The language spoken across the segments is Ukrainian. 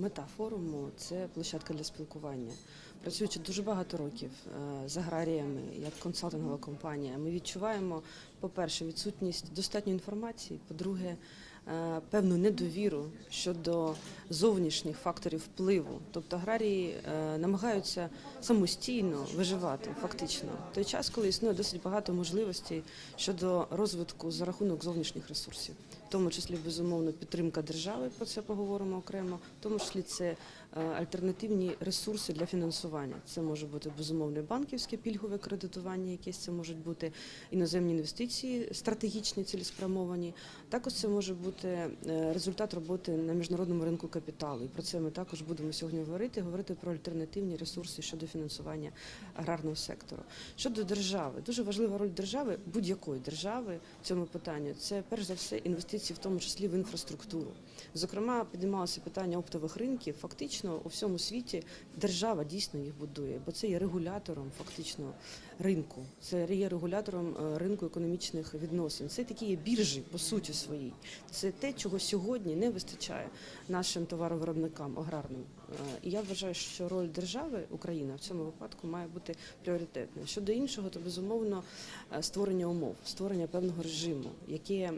мета форуму це площадка для спілкування. Працюючи дуже багато років е, з аграріями, як консалтингова компанія, ми відчуваємо, по-перше, відсутність достатньої інформації, по-друге, певну недовіру щодо зовнішніх факторів впливу. Тобто аграрії е, намагаються самостійно виживати фактично той час, коли існує досить багато можливостей щодо розвитку за рахунок зовнішніх ресурсів, в тому числі безумовно підтримка держави. Про це поговоримо окремо, в тому числі це е, альтернативні ресурси для фінансування. Це може бути безумовне банківське пільгове кредитування, якесь це можуть бути іноземні інвестиції, стратегічні, цілеспрямовані. Також це може бути е, результат роботи на міжнародному ринку капіталу. І про це ми також будемо сьогодні говорити. Говорити про альтернативні ресурси щодо фінансування аграрного сектору. Щодо держави, дуже важлива роль держави, будь-якої держави в цьому питанні. Це перш за все інвестиції, в тому числі в інфраструктуру. Зокрема, піднімалося питання оптових ринків. Фактично у всьому світі держава дійсно їх будує, бо це є регулятором фактично ринку. Це є регулятором е, ринку економічних відносин. Це такі є біржі по суті своїй. Це те, чого сьогодні не вистачає нашим товаровиробникам аграрним. Е, І я вважаю, що роль держави Україна в цьому випадку має бути пріоритетною. Щодо іншого, то безумовно е, створення умов, створення певного режиму, яке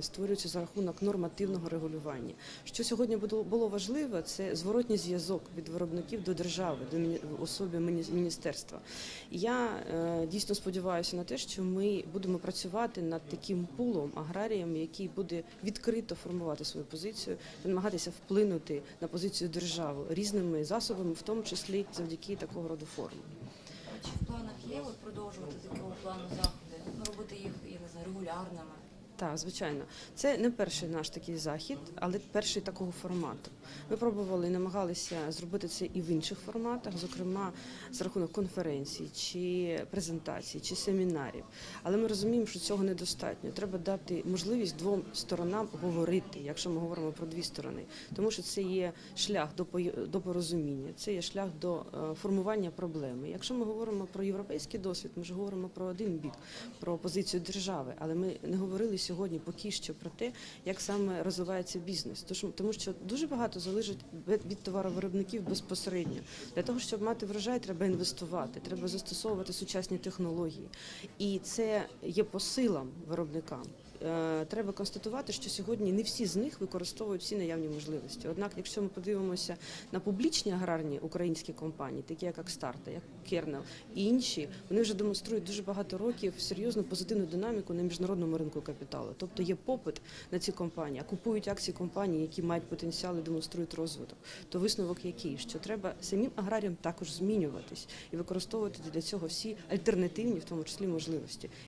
створюється за рахунок нормативного регулювання. Що сьогодні було- важливо, це зворотній зв'язок від виробників до держави, до в міністерства. Я е, дійсно сподіваюся на те, що ми будемо працювати над таким пулом аграріям, який буде відкрито формувати свою позицію, намагатися вплинути на позицію держави різними засобами, в тому числі завдяки такого роду формам. Чи в планах є от продовжувати такого плану заходи, ну, робити їх, я не знаю, регулярними? Так, звичайно, це не перший наш такий захід, але перший такого формату. Ми пробували і намагалися зробити це і в інших форматах, зокрема за рахунок конференцій, чи презентацій, чи семінарів. Але ми розуміємо, що цього недостатньо. Треба дати можливість двом сторонам говорити, якщо ми говоримо про дві сторони, тому що це є шлях до до порозуміння, це є шлях до е, формування проблеми. Якщо ми говоримо про європейський досвід, ми ж говоримо про один бік, про позицію держави, але ми не говорили сьогодні поки що про те, як саме розвивається бізнес. Тому, що дуже багато залежить від товаровиробників безпосередньо. Для того, щоб мати врожай, треба інвестувати, треба застосовувати сучасні технології, і це є посилам виробникам. Е, Треба констатувати, що сьогодні не всі з них використовують всі наявні можливості. Однак, якщо ми подивимося на публічні аграрні українські компанії, такі як Акстарта, як Кернел і інші, вони вже демонструють дуже багато років серйозну позитивну динаміку на міжнародному ринку капіталу. Тобто є попит на ці компанії, а купують акції компаній, які мають потенціал і демонструють розвиток. То висновок який? Що треба самим аграріям також змінюватись і використовувати для цього всі альтернативні, в тому числі можливості.